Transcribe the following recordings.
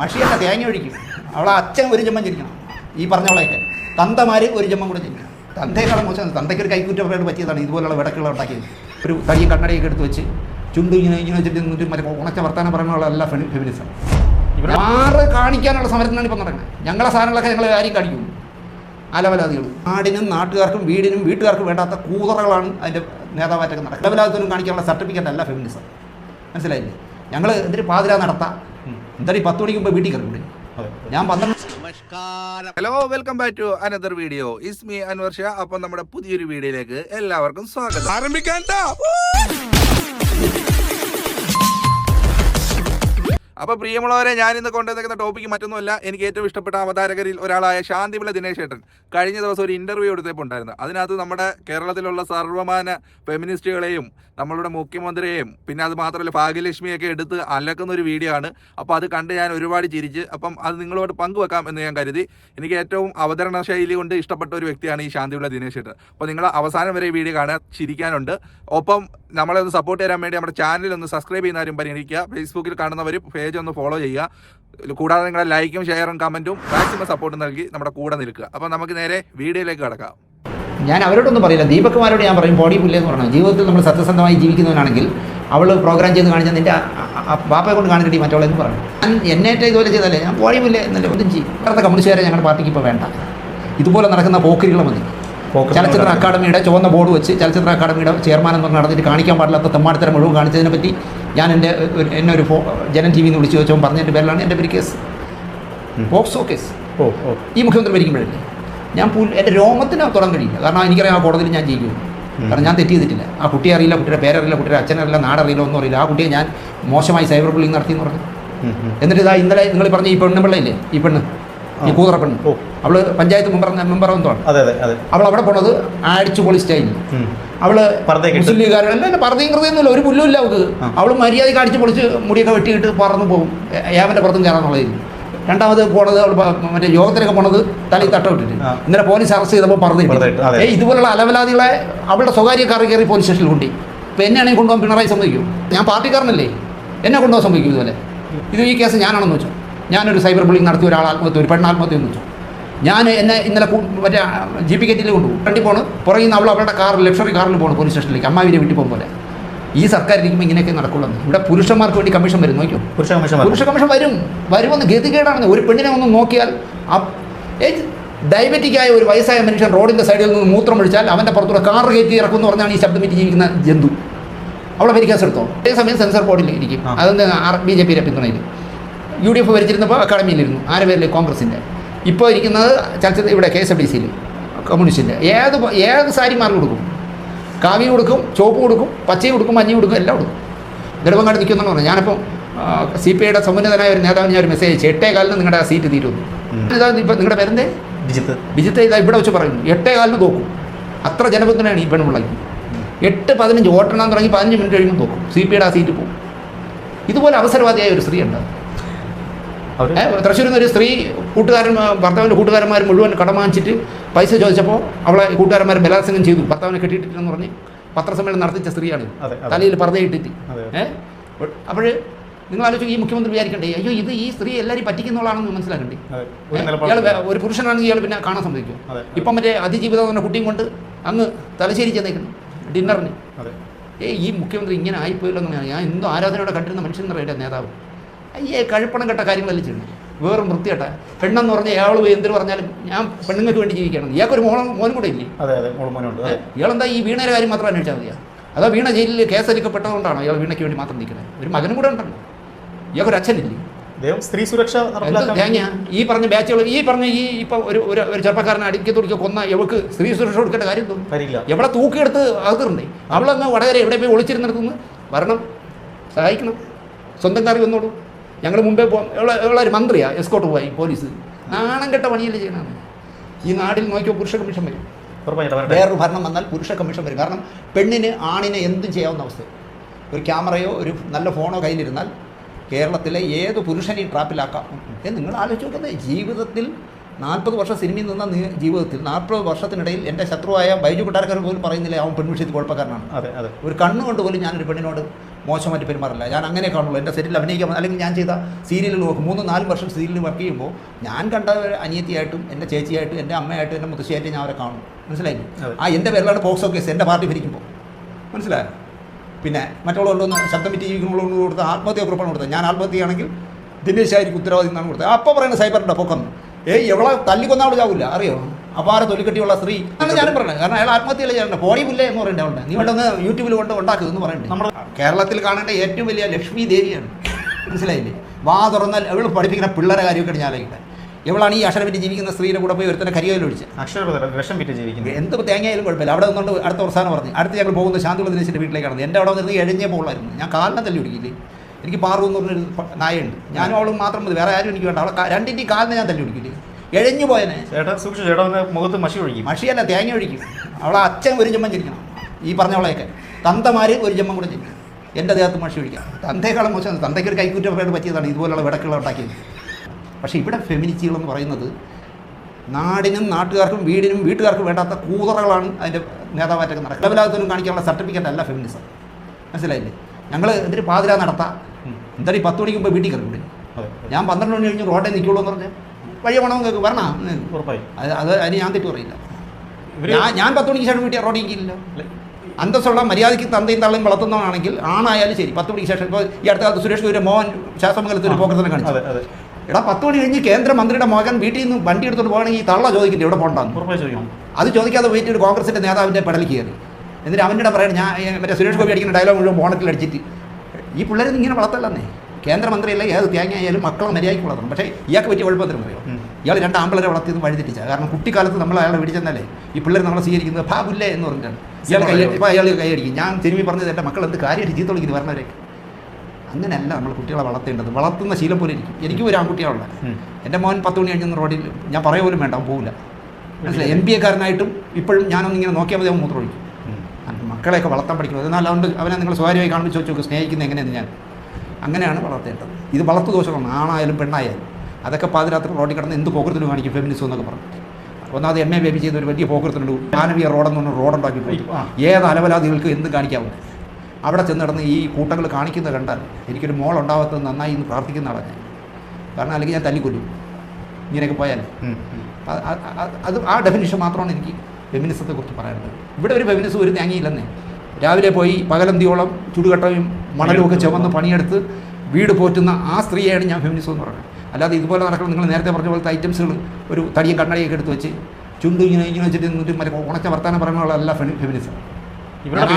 മഷിയല്ല തേങ്ങ ഒഴിക്കും. അവളെ അച്ഛൻ ഒരു ജമ്മം ചിരിക്കണം. ഈ പറഞ്ഞവളെയൊക്കെ. തന്തമാർ ഒരു ജമ്മം കൂടെ ചിരിക്കണം. തന്തേക്കാളും മോശം തന്തയ്ക്ക് ഒരു കൈക്കുറ്റപ്പാട് പറ്റിയതാണ്. ഇതുപോലുള്ള വിടക്കുകൾ ഉണ്ടാക്കിയത്. ഒരു തടിയും കണ്ണടയൊക്കെ എടുത്ത് വെച്ച് ചുണ്ടു ഇങ്ങനെ ഇങ്ങനെ വെച്ചിട്ട് നിന്നിട്ട് മറ്റേ ഉണച്ച വർത്താനം പറയുന്നതല്ല ഫെമിനിസം ഇവിടെ ആറ് കാണിക്കാനുള്ള സമരത്തിനാണ് ഇപ്പം നടക്കുന്നത്. ഞങ്ങളെ സാധനങ്ങളൊക്കെ ഞങ്ങൾ ആരും കാണിക്കും അലവലാതികൾ നാടിനും നാട്ടുകാർക്കും വീടിനും വീട്ടുകാർക്കും വേണ്ടാത്ത കൂതറകളാണ് അതിന്റെ നേതാവായിട്ടൊക്കെ നടക്കുന്നത്. അലവലാദത്തിനും കാണിക്കാനുള്ള സർട്ടിഫിക്കറ്റ് അല്ല ഫെമിനിസം മനസ്സിലായില്ലേ? ഞങ്ങൾ എന്തിന് പാതിര നടത്താം. എന്തായാലും പത്ത് മണിക്ക് മുമ്പ് വീട്ടിൽ കയറി ഞാൻ പന്ത്രണ്ട് hello welcome back to another video. Is Anwarsha. അപ്പം നമ്മുടെ പുതിയൊരു വീഡിയോയിലേക്ക് എല്ലാവർക്കും സ്വാഗതം. ആരംഭിക്കാൻ അപ്പൊ പ്രിയമുള്ളവരെ ഞാൻ ഇന്ന് കൊണ്ടുവന്നിരിക്കുന്ന ടോപ്പിക്ക് മറ്റൊന്നുമല്ല. എനിക്ക് ഏറ്റവും ഇഷ്ടപ്പെട്ട അവതാരകരിൽ ഒരാളായ ശാന്തിപിള്ള ദിനേശ് ഏട്ടൻ കഴിഞ്ഞ ദിവസം ഒരു ഇന്റർവ്യൂ എടുത്തപ്പോൾ ഉണ്ടായിരുന്നു. അതിനകത്ത് നമ്മുടെ കേരളത്തിലുള്ള സർവമാന ഫെമിനിസ്റ്റുകളെയും നമ്മളുടെ മുഖ്യമന്ത്രിയെയും പിന്നെ അത് മാത്രമല്ല ഭാഗ്യലക്ഷ്മിയൊക്കെ എടുത്ത് അലക്കുന്ന ഒരു വീഡിയോ ആണ്. അപ്പോൾ അത് കണ്ട് ഞാൻ ഒരുപാട് ചിരിച്ച് അപ്പം അത് നിങ്ങളോട് പങ്കുവെക്കാം എന്ന് ഞാൻ കരുതി. എനിക്ക് ഏറ്റവും അവതരണ ശൈലി കൊണ്ട് ഇഷ്ടപ്പെട്ട ഒരു വ്യക്തിയാണ് ഈ ശാന്തിയുള്ള ദിനേശ് ഏട്ടൻ അപ്പോൾ നിങ്ങൾ അവസാനം വരെ ഈ വീഡിയോ കാണാൻ ചിരിക്കാനുണ്ട്. ഒപ്പം നമ്മളെ ഒന്ന് സപ്പോർട്ട് ചെയ്യാൻ വേണ്ടി നമ്മുടെ ചാനൽ ഒന്ന് സബ്സ്ക്രൈബ് ചെയ്യുന്നവരും പരിഗണിക്കുക. ഫേസ്ബുക്കിൽ കാണുന്നവർ പേജ് ഒന്ന് ഫോളോ ചെയ്യുക. കൂടാതെ നിങ്ങളുടെ ലൈക്കും ഷെയറും കമന്റും മാക്സിമം സപ്പോർട്ട് നൽകി നമ്മുടെ കൂടെ നിൽക്കുക. അപ്പോൾ നമുക്ക് നേരെ വീഡിയോയിലേക്ക് കടക്കാം. ഞാൻ അവരോടൊന്നും പറയില്ല. ദീപക്കുമാരോട് ഞാൻ പറയും ബോഡി പുല്ലെന്ന് പറഞ്ഞു ജീവിതത്തിൽ നമ്മൾ സത്യസന്ധമായി ജീവിക്കുന്നവനാണെങ്കിൽ അവൾ പ്രോഗ്രാം ചെയ്ത് കാണിച്ചാൽ നിന്റെ ബാപ്പയെ കൊണ്ട് കാണിക്കട്ടി മറ്റുള്ളതെന്ന് പറഞ്ഞു ഞാൻ എന്നേറ്റ ഇതുപോലെ ചെയ്താലേ? ഞാൻ ബോഡി പുല്ലേ എന്നല്ലേ? ഒന്നും ചെയ്യും. അടുത്ത കമ്മ്യൂണിസ്റ്റുകാരെ ഞങ്ങളുടെ പാർട്ടിക്ക് ഇപ്പോൾ വേണ്ട. ഇതുപോലെ നടക്കുന്ന പോക്കരികൾ മതി. ചലച്ചിത്ര അക്കാദമിയുടെ ചുവന്ന ബോർഡ് വെച്ച് ചലച്ചിത്ര അക്കാദമിയുടെ ചെയർമാൻ എന്ന് നടന്നിട്ട് കാണിക്കാൻ പാടില്ലാത്ത തെമ്മാടിത്തരം മുഴുവൻ കാണിച്ചതിനെ പറ്റി ഞാൻ എന്റെ എന്നെ ഒരു ഫോ ജനൻ ടി വിന്ന് വിളിച്ച് വെച്ചോ പറഞ്ഞതിന്റെ പേരിലാണ് എന്റെ പേര് കേസ്. POCSO case. ഓ ഓ. ഈ മുഖ്യമന്ത്രി ഭരിക്കുമ്പോഴല്ലേ ഞാൻ എന്റെ രോമത്തിന് തുടങ്ങാൻ കഴിയില്ല. കാരണം എനിക്കറിയാം ആ കോടതിയിൽ ഞാൻ ജയിക്കും കാരണം ഞാൻ തെറ്റ് ചെയ്തിട്ടില്ല. ആ കുട്ടിയെ അറിയില്ല കുട്ടിയുടെ പേരറിയില്ല കുട്ടിയുടെ അച്ഛനറിയില്ല നാടറിയില്ല ഒന്നും അറിയില്ല. ആ കുട്ടിയെ ഞാൻ മോശമായി സൈബർ ബുള്ളിങ് നടത്തി എന്ന് പറഞ്ഞു. എന്നിട്ട് ഇതാ ഇന്നലെ നിങ്ങൾ പറഞ്ഞ ഈ പെണ്ണ് പിള്ളയില്ലേ? ഈ പെണ്ണ്. ഈ കൂതറപ്പൻ അവൾ പഞ്ചായത്ത് മെമ്പർ മെമ്പർ എന്താണ് അവൾ അവിടെ പോണത് അടിച്ചു പൊളി സ്റ്റൈലിൽ അവൾ. മുസ്ലിം ലീഗുകാരല്ല എന്നെ കൃതിയൊന്നുമില്ല ഒരു പുല്ലും ഇല്ല അവൾക്ക്. അവൾ മര്യാദയ്ക്ക് അടിച്ച് പൊളിച്ച് മുടിയൊക്കെ വെട്ടിയിട്ട് പറന്നു പോകും. ഏവന്റെ പുറത്തും കയറാന്നുള്ളതിൽ രണ്ടാമത് പോണത് മറ്റേ യോഗത്തിനൊക്കെ പോണത് തലയിൽ തട്ട വിട്ടിട്ട് ഇന്നലെ പോലീസ് അറസ്റ്റ് ചെയ്തപ്പോൾ പറഞ്ഞു. ഏ ഇതുപോലുള്ള അലവലാതികളെ അവളുടെ സ്വകാര്യ കാറി കയറി പോലീസ് സ്റ്റേഷനിൽ കൊണ്ടി ഇപ്പം എന്നെയാണെങ്കിൽ കൊണ്ടുപോകാൻ പിണറായി സമ്മതിക്കും ഞാൻ പാർട്ടിക്കാരനല്ലേ. എന്നെ കൊണ്ടുപോകാൻ സമ്മതിക്കും ഇതുപോലെ. ഇത് ഈ കേസ് ഞാനാണെന്ന് വെച്ചോ. ഞാനൊരു സൈബർ ബുള്ളിങ് നടത്തിയ ഒരാൾ ആത്മഹത്യ ഒരു പെണ്ണ് ആത്മഹത്യ എന്ന് വെച്ചു. ഞാൻ എന്നെ ഇന്നലെ മറ്റേ ജി പി കെറ്റിൽ കൊണ്ടുപോകും. വണ്ടി പോണ്. പുറകിൽ നിന്ന് അവൾ അവളുടെ കാർ ലക്ഷറി കാറിൽ പോകണം പോലീസ് സ്റ്റേഷനിലേക്ക്. അമ്മാവിനെ വീട്ടിൽ പോകും പോലെ. ഈ സർക്കാർ ഇരിക്കുമ്പോൾ ഇങ്ങനെയൊക്കെ നടക്കുള്ളൂ. ഇവിടെ പുരുഷന്മാർക്ക് വേണ്ടി കമ്മീഷൻ വരും നോക്കിയോ? പുരുഷ കമ്മീഷൻ പുരുഷ കമ്മീഷൻ വരും. വരുമെന്ന് ഗതികേടാണെന്ന്. ഒരു പെണ്ണിനെ ഒന്ന് നോക്കിയാൽ ഡയബറ്റിക് ആയ ഒരു വയസ്സായ മനുഷ്യൻ റോഡിന്റെ സൈഡിൽ നിന്ന് മൂത്രം ഒഴിച്ചാൽ അവന്റെ പുറത്തൂടെ കാർ കയറ്റി ഇറക്കുമെന്ന് പറഞ്ഞാണ് ഈ ശബ്ദം വെച്ച് ജീവിക്കുന്ന ജന്തു. അവളെ ഭരിക്കാൻ എടുത്തോ അതേസമയം സെൻസർ ബോർഡിൽ ഇരിക്കും. ആർ ബി ജെ പിയുടെ പിന്തുണയിൽ. യു ഡി എഫ് ഭരിച്ചിരുന്നപ്പോൾ അക്കാഡമിയിലിരുന്നു. ആരെ പേരിൽ കോൺഗ്രസിന്റെ ഇപ്പോൾ ഇരിക്കുന്നത് ചലച്ചിത്ര ഇവിടെ കെ എസ് എഫ് ഡി സിയിൽ കമ്മ്യൂണിസ്റ്റിന്റെ ഏത് ഏത് സാരി മാറി കൊടുക്കും? കാവി കൊടുക്കും ചോപ്പ് കൊടുക്കും പച്ചയും കൊടുക്കും മഞ്ഞയും കൊടുക്കും എല്ലാം കൊടുക്കും. നെടുമങ്ങാട് നിൽക്കുന്നെന്ന് പറഞ്ഞു ഞാനിപ്പം സി പി ഐയുടെ സമുന്നതനായ ഒരു നേതാവിന് ഞാൻ ഒരു മെസ്സേജ് അയച്ചു. എട്ടേ കാലിന് നിങ്ങളുടെ ആ സീറ്റ് തീരുന്നു ഇതാ ഇപ്പം നിങ്ങളുടെ പേരെന്തേ? ബിജിത്ത് ബിജിത്ത് ഇതാ ഇവിടെ വെച്ച് പറയുന്നു. എട്ടേ കാലിന് തോക്കും. അത്ര ജനപിന്തുണയാണ് ഈ പെൺപിള്ളയ്ക്ക് എട്ട് പതിനഞ്ച് ഓട്ടണം തുടങ്ങി പതിനഞ്ച് മിനിറ്റ് കഴിയുമ്പോൾ തോക്കും. സി പി ഐയുടെ ആ സീറ്റ് പോകും. ഇതുപോലെ അവസരവാദിയായ ഒരു സ്ത്രീ ഉണ്ട് തൃശ്ശൂരിൽ നിന്ന് ഒരു സ്ത്രീ കൂട്ടുകാരൻ ഭർത്താവിന്റെ കൂട്ടുകാരന്മാർ മുഴുവൻ കടം വാങ്ങിച്ചിട്ട് പൈസ ചോദിച്ചപ്പോൾ അവളെ കൂട്ടുകാരന്മാർ ബലാത്സംഗം ചെയ്തു. ഭർത്താവിനെ കെട്ടിയിട്ടില്ലെന്ന് പറഞ്ഞ് പത്രസമ്മേളനം നടത്തിച്ച സ്ത്രീയാണ്. തലയിൽ പറഞ്ഞിട്ടിട്ട്. ഏഹ് അപ്പോൾ നിങ്ങൾ ആലോചിക്കും ഈ മുഖ്യമന്ത്രി വിചാരിക്കണ്ടേ? അയ്യോ ഇത് ഈ സ്ത്രീ എല്ലാവരും പറ്റിക്കുന്നവളാണെന്ന് മനസ്സിലാക്കണ്ടേ? ഇയാൾ ഒരു പുരുഷനാണെങ്കിൽ ഇയാൾ പിന്നെ കാണാൻ സമ്മതിക്കും. ഇപ്പം മറ്റേ അതിജീവിതം എന്ന കുട്ടിയും കൊണ്ട് അങ്ങ് തലശ്ശേരി ചെന്നേക്കുന്നു ഡിന്നറിന്. ഏ ഈ മുഖ്യമന്ത്രി ഇങ്ങനെ ആയിപ്പോയില്ലെന്ന് ഞാൻ എന്തോ ആരാധനയോടെ കണ്ടിരുന്ന മനുഷ്യൻ എന്നറിയാം നേതാവ്. അയ്യേ കഴുപ്പണം കെട്ട കാര്യങ്ങളല്ലേ ചെയ്യുന്നത്? വേറും വൃത്തിയട്ട പെണ്ണെന്ന് പറഞ്ഞാൽ ഇയാൾ എന്തിനു പറഞ്ഞാലും ഞാൻ പെണ്ണുങ്ങൾക്ക് വേണ്ടി ജീവിക്കണം. ഇയാൾക്കൊരു മോളും മോനും കൂടെ ഇല്ലേ? അതെ അതെ മോളുമോനുണ്ട് അതെ. ഇയാളെന്താ ഈ വീണയുടെ കാര്യം മാത്രം അന്വേഷിച്ചാൽ മതിയാ? അതോ വീണ ജയിലിൽ കേസെടുക്കപ്പെട്ടതുകൊണ്ടാണോ ഇയാൾ വീണയ്ക്ക് വേണ്ടി മാത്രം നിൽക്കുന്നത്? ഒരു മകനും കൂടെ ഉണ്ടല്ലോ. ഇയാൾക്കൊരു അച്ഛനില്ലേ? സ്ത്രീ സുരക്ഷ ഈ പറഞ്ഞ ബാച്ചുകൾ ഈ പറഞ്ഞ ഈ ഇപ്പൊ ഒരു ഒരു ചെറുപ്പക്കാരനെ അടിക്കി തുടിക്കുക കൊന്ന ഇവൾക്ക് സ്ത്രീ സുരക്ഷ കൊടുക്കേണ്ട കാര്യം തോന്നും എവിടെ തൂക്കിയെടുത്ത് അകത്തുണ്ടേ അവളങ്ങ് വടകര എവിടെ പോയി ഒളിച്ചിരുന്നിടത്തുനിന്ന് വരണം സഹായിക്കണം. സ്വന്തം കാറി വന്നോളൂ. ഞങ്ങൾ മുമ്പേ പോകാൻ മന്ത്രിയാണ് എസ്കോട്ട് പോയി പോലീസ് നാണം കെട്ട പണിയല്ലേ ചെയ്യണം ഈ നാട്ടിൽ നോക്കിയോ പുരുഷ കമ്മീഷൻ വരും. വേറൊരു ഭരണം വന്നാൽ പുരുഷ കമ്മീഷൻ വരും. കാരണം പെണ്ണിന് ആണിനെ എന്തും ചെയ്യാവുന്ന അവസ്ഥ. ഒരു ക്യാമറയോ ഒരു നല്ല ഫോണോ കയ്യിലിരുന്നാൽ കേരളത്തിലെ ഏത് പുരുഷനെയും ട്രാപ്പിലാക്കാം. എന്ന് നിങ്ങൾ ആലോചിച്ച് നോക്കുന്നത് ജീവിതത്തിൽ നാൽപ്പത് വർഷം സിനിമയിൽ നിന്ന ജീവിതത്തിൽ നാൽപ്പത് വർഷത്തിനിടയിൽ എന്റെ ശത്രുവായ ബൈജു കൊട്ടാരക്കാരൻ പോലും പറയുന്നില്ല അവൻ പെൺവിഷയത്തിൽ കുഴപ്പക്കാരനാണ്. അതെ അതെ. ഒരു കണ്ണുകൊണ്ട് പോലും ഞാനൊരു പെണ്ണിനോട് മോശമായിട്ട് പെരുമാറില്ല. ഞാൻ അങ്ങനെ കാണുള്ളൂ. എന്റെ സെറ്റിൽ അഭിനയിക്കാൻ അല്ലെങ്കിൽ ഞാൻ ചെയ്ത സീരിയലുകൾ നോക്കും മൂന്നും നാലും വർഷം സീരിയലിൽ വർക്ക് ചെയ്യുമ്പോൾ ഞാൻ കണ്ട അനിയത്തിയായിട്ടും എന്റെ ചേച്ചിയായിട്ടും എന്റെ അമ്മയായിട്ടും എന്റെ മുത്തശ്ശിയായിട്ടും ഞാൻ അവരെ കാണും. മനസ്സിലായി? ആ എന്റെ പേരിലാണ് പോക്സോ കേസ് എന്റെ പാർട്ടി ഭരിക്കുമ്പോൾ. മനസ്സിലായോ? പിന്നെ മറ്റുള്ളവരോടൊന്ന് ശബ്ദം വിറ്റ് ജീവിക്കുമ്പോൾ കൊടുത്ത ആത്മഹത്യ കുറിപ്പാണ് കൊടുത്തത്. ഞാൻ ആത്മഹത്യയാണെങ്കിൽ ദിനേശായിരിക്കും ഉത്തരവാദിത്തം ഉത്തരവാദി എന്നാണ് കൊടുത്തത്. അപ്പോൾ പറയുന്നത് സൈബറിന്റെ പൊക്കം. ഏയ് എവളെ തല്ലിക്കൊന്നാൾ ചാവില്ല അറിയോ? അപാര തൊലിക്കെട്ടിയുള്ള സ്ത്രീ. അങ്ങനെ ഞാനും പറഞ്ഞത് കാരണം അയാൾ ആത്മഹത്യയല്ല ചെയ്യണ്ട പോടി പുല്ലേ എന്ന് പറയേണ്ട അവളുടെ. നീ വേണ്ടൊന്ന് യൂട്യൂബിൽ കൊണ്ട് ഉണ്ടാക്കുക എന്ന് പറയണ്ടേ? നമ്മുടെ കേരളത്തിൽ കാണേണ്ട ഏറ്റവും വലിയ ലക്ഷ്മി ദേവിയാണ്. മനസ്സിലായില്ലേ? വാ തുറന്നാൽ അവൾ പഠിപ്പിക്കുന്ന പിള്ളേരെ കാര്യമൊക്കെ ഞാൻ ആലോചിക്കട്ടെ. ഇവളാണ് ഈ അക്ഷരം വിറ്റ് ജീവിക്കുന്ന സ്ത്രീയുടെ കൂടെ പോയി ഒരുത്തന്നെ കരിയോയിൽ ഒഴിച്ച്? അക്ഷരപ്രദ വിഷം വിറ്റ് ജീവിക്കുന്നത് എന്ത് തേങ്ങയായാലും കുഴപ്പമില്ല. അവിടെ നിന്നുകൊണ്ട് അടുത്ത പ്രസ്ഥാനം പറഞ്ഞു. അടുത്ത് ഞങ്ങൾ പോകുന്ന ശാന്തിയുള്ള ദിനേശിന്റെ വീട്ടിലേക്കാണ് എന്റെ അവിടെ നിന്ന് എഴഞ്ഞേ പോകുള്ളായിരുന്നു ഞാൻ കാലിനെ തല്ലി പിടിക്കില്ലേ? എനിക്ക് പാറു എന്ന് പറഞ്ഞൊരു നായുണ്ട് ഞാനും അവളും മാത്രം മതി. വേറെ ആരും എനിക്ക് വേണ്ട. അവളെ രണ്ടിന്റെ കാലിനെ ഞാൻ തല്ലി പിടിക്കില്ലേ എഴഞ്ഞു പോയനെ. ചേട്ടൻ സൂക്ഷിച്ചു. ഒന്ന് മുഖത്ത് മഷി ഒഴിക്കും. മഷിയല്ല തേങ്ങ ഒഴിക്കും. അവളെ അച്ഛൻ ഒരു ജമ്മം ചിരിക്കണം ഈ പറഞ്ഞവളെയൊക്കെ തന്തമാർ ഒരു ജമ്മം കൂടെ ചിരിക്കണം എന്റെ ദേഹത്ത് മഷി ഒഴിക്കാം. തന്തേക്കാളും മോശം. തന്തയ്ക്ക് ഒരു കൈക്കുറ്റം പറ്റിയതാണ്. ഇതുപോലുള്ള വിടക്കുകൾ ഉണ്ടാക്കിയത്. പക്ഷേ ഇവിടെ ഫെമിനിറ്റികളെന്ന് പറയുന്നത് നാടിനും നാട്ടുകാർക്കും വീടിനും വീട്ടുകാർക്കും വേണ്ടാത്ത കൂതറകളാണ് അതിന്റെ നേതാവായിട്ടൊക്കെ നടക്കുക ലബലാകത്തിനും കാണിക്കാനുള്ള സർട്ടിഫിക്കറ്റ് അല്ല ഫെമിനിസം മനസ്സിലായില്ലേ? ഞങ്ങൾ എന്തിന് പാതിര നടത്താം. എന്തായാലും ഈ പത്ത് മണിക്ക് മുമ്പ് വീട്ടിൽ കയറി അതെ ഞാൻ പന്ത്രണ്ട് മണി കഴിഞ്ഞ് റോട്ടേ നിൽക്കുള്ളൂ എന്ന് പറഞ്ഞാൽ വഴി വേണം കേൾക്ക് വരണ ഉറപ്പായി. അത് അത് അതിന് ഞാൻ തെറ്റു പറയില്ല. ഞാൻ ഞാൻ പത്ത് മണിക്ക് ശേഷം വീട്ടിൽ റോഡിൽ നിൽക്കില്ല അന്തസ്സുള്ള മര്യാദയ്ക്ക് തന്തയും തള്ളയും വളർത്തുന്നതാണെങ്കിൽ ആണായാലും ശരി. പത്ത് മണിക്ക് ശേഷം ഇപ്പോൾ ഈ അടുത്ത കാലത്ത് സുരേഷ് ഗോപിയുടെ മോഹൻ ശാസ്ത്രമംഗലത്ത് ഒരു പോക്കത്തിനെ കാണിച്ചു. എടാ പത്ത് മണി കഴിഞ്ഞ് കേന്ദ്രമന്ത്രിയുടെ മകൻ വീട്ടിൽ നിന്ന് വണ്ടി എടുത്തോണ്ട് പോകണമെങ്കിൽ തള്ള ചോദിക്കില്ല ഇവിടെ പോകണ്ടെന്ന് അത് ചോദിക്കാതെ പോയിട്ട് ഒരു കോൺഗ്രസിന്റെ നേതാവിന്റെ പടലിൽ കയറി. എന്നിട്ട് അവന്റെ പറയണം ഞാൻ മറ്റേ സുരേഷ് ഗോപി അടിക്കുന്ന ഡയലോഗ് മുഴുവൻ ബോണറ്റിൽ അടിച്ചിട്ട്. ഈ പിള്ളേരെ ഇങ്ങനെ വളർത്തല്ലെന്നേ. കേന്ദ്രമന്ത്രിയല്ല ഏത് തേങ്ങ ആയാലും മക്കളെ മര്യാദയ്ക്ക് വളർത്തണം. പക്ഷേ ഇയാൾക്ക് പറ്റിയ കുഴപ്പത്തിന് അറിയോ. ഇയാൾ രണ്ട് ആമ്പിളരെ വളർത്തിയത് വഴിതെറ്റിച്ച കാരണം കുട്ടിക്കാലത്ത് നമ്മൾ അയാളെ പിടിച്ചെന്നല്ലേ ഈ പിള്ളേർ നമ്മളെ സ്വീകരിക്കുന്നത് ഭാ പുല്ലേ എന്ന് പറഞ്ഞിട്ടാണ്. ഇയാൾ കൈ ഇപ്പോൾ അയാൾ കൈയടിക്കും ഞാൻ തിരുമ്പി പറഞ്ഞത് എന്റെ മക്കൾ എന്ത് കാര്യമായിട്ട് ചീത്ത വിളിക്കുന്നത് വരണവരേക്ക് അങ്ങനെയല്ല നമ്മൾ കുട്ടികളെ വളർത്തേണ്ടത്. വളർത്തുന്ന ശീലം പോലെ ഇരിക്കും. എനിക്കും ഒരു ആൺകുട്ടിയാണുള്ള എന്റെ മോൻ പത്ത് മണി കഴിഞ്ഞൊന്ന് റോഡിൽ ഞാൻ പറയാൻ പോലും വേണ്ട. പോകില്ല മനസ്സിലായി? എം ബി എക്കാരനായിട്ടും ഇപ്പോഴും ഞാനൊന്നിങ്ങനെ നോക്കിയാൽ മതി അവൻ മൂത്രമൊഴിക്കും. ഉം. മക്കളെയൊക്കെ വളർത്താൻ പഠിക്കുന്നത്. എന്നാൽ അതുകൊണ്ട് അവനെ നിങ്ങൾ സ്വകാര്യമായി കാണുമ്പോൾ ചോദിച്ചു നോക്കും സ്നേഹിക്കുന്നത് എങ്ങനെയെന്ന് ഞാൻ. അങ്ങനെയാണ് വളർത്തേണ്ടത്. ഇത് വളർത്തു ദോഷമാണ് ആണായാലും പെണ്ണായാലും. അതൊക്കെ പാതിരാത്രി റോഡിൽ കിടന്ന് എന്ത് പോക്കത്തിലും കാണിക്കും ഫെമിനിസം എന്നൊക്കെ പറഞ്ഞു. ഒന്നാമത് എം എ ബേബി ചെയ്ത ഒരു വലിയ പോക്കത്തിലുണ്ട് മാനവീയ റോഡെന്ന് പറഞ്ഞ റോഡുണ്ടാക്കി പോയി. ഏത് അലവലാദികൾക്ക് എന്ത് കാണിക്കാവുന്നത് അവിടെ ചെന്ന് കിടന്ന് ഈ കൂട്ടങ്ങൾ കാണിക്കുന്നത് കണ്ടാൽ എനിക്കൊരു മോൾ ഉണ്ടാവാത്തത് നന്നായി എന്ന് പ്രാർത്ഥിക്കുന്ന ആളാണ് ഞാൻ. കാരണം അല്ലെങ്കിൽ ഞാൻ തല്ലിക്കൊല്ലും. ഇങ്ങനെയൊക്കെ പോയാൽ. അത് ആ ഡെഫിനിഷൻ മാത്രമാണ് എനിക്ക് ഫെമിനിസത്തെ കുറിച്ച് പറയാനുള്ളത് ഇവിടെ ഒരു ഫെമിനിസം ഒരു തേങ്ങയില്ലെന്നേ രാവിലെ പോയി പകലന്തിയോളം ചുടുകട്ടയും മണലും ഒക്കെ ചുമന്ന് പണിയെടുത്ത് വീട് പോറ്റുന്ന ആ സ്ത്രീയാണ് ഞാൻ ഫെമിനിസം എന്ന് പറയുന്നത്. അല്ലാതെ ഇതുപോലെ നടക്കണം നിങ്ങൾ നേരത്തെ പറഞ്ഞ പോലത്തെ ഐറ്റംസുകൾ ഒരു തടിയും കണ്ണടിയൊക്കെ എടുത്ത് വെച്ച് ചുണ്ടു ഇങ്ങനെ ഇങ്ങനെ വെച്ചിട്ട് നിന്നിട്ട് മറ്റേ ഉണച്ച വർത്താനം ഫെ ഫെമിനിസം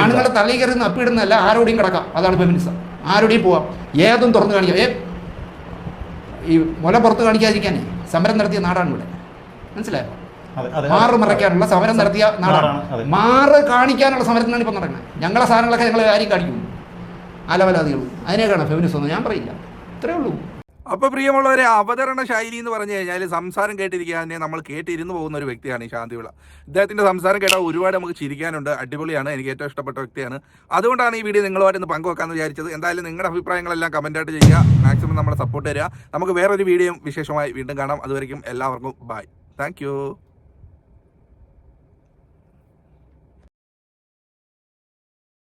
ആണുങ്ങളെ തള്ളി കയറി അപ്പിടുന്നല്ല ആരോടെയും കിടക്കാം. അതാണ് ഫെമിനിസം ആരോടെയും പോവാം. ഏതും തുറന്നു കാണിക്കാം. ഏ ഈ മുല പുറത്ത് കാണിക്കാതിരിക്കാനേ. സമരം നടത്തിയ നാടാണ് ഇവിടെ മനസ്സിലായോ? മാറ് മറയ്ക്കാനുള്ള സമരം നടത്തിയ നാടാണ്. മാറ് കാണിക്കാനുള്ള സമരത്തിനാണ് ഇപ്പം നടക്കുന്നത്. ഞങ്ങളെ സാധനങ്ങളൊക്കെ ഞങ്ങൾ ആരും കാണിക്കും. അലവലാദികളും അതിനേക്കാണ് ഫെമിനിസം എന്ന്. ഞാൻ പറയില്ല. ഇത്രയേ ഉള്ളൂ. അപ്പൊ പ്രിയമുള്ളവരെ അവതരണ ശൈലി എന്ന് പറഞ്ഞു കഴിഞ്ഞാൽ സംസാരം കേട്ടിരിക്കാനെ നമ്മൾ കേട്ടിരുന്നു പോകുന്ന ഒരു വ്യക്തിയാണ് ഈ ശാന്തിവിള ഇദ്ദേഹത്തിന്റെ സംസാരം കേട്ടാൽ ഒരുപാട് നമുക്ക് ചിരിക്കാനുണ്ട്. അടിപൊളിയാണ്. എനിക്ക് ഏറ്റവും ഇഷ്ടപ്പെട്ട വ്യക്തിയാണ്. അതുകൊണ്ടാണ് ഈ വീഡിയോ നിങ്ങളുമായിട്ട് ഒന്ന് പങ്കുവെക്കാന്ന് വിചാരിച്ചത്. എന്തായാലും നിങ്ങളുടെ അഭിപ്രായങ്ങളെല്ലാം കമന്റായിട്ട് ചെയ്യുക. മാക്സിമം നമ്മളെ സപ്പോർട്ട് തരിക. നമുക്ക് വേറൊരു വീഡിയോയും വിശേഷമായി വീണ്ടും കാണാം. അതുവരെയും എല്ലാവർക്കും ബൈ താങ്ക്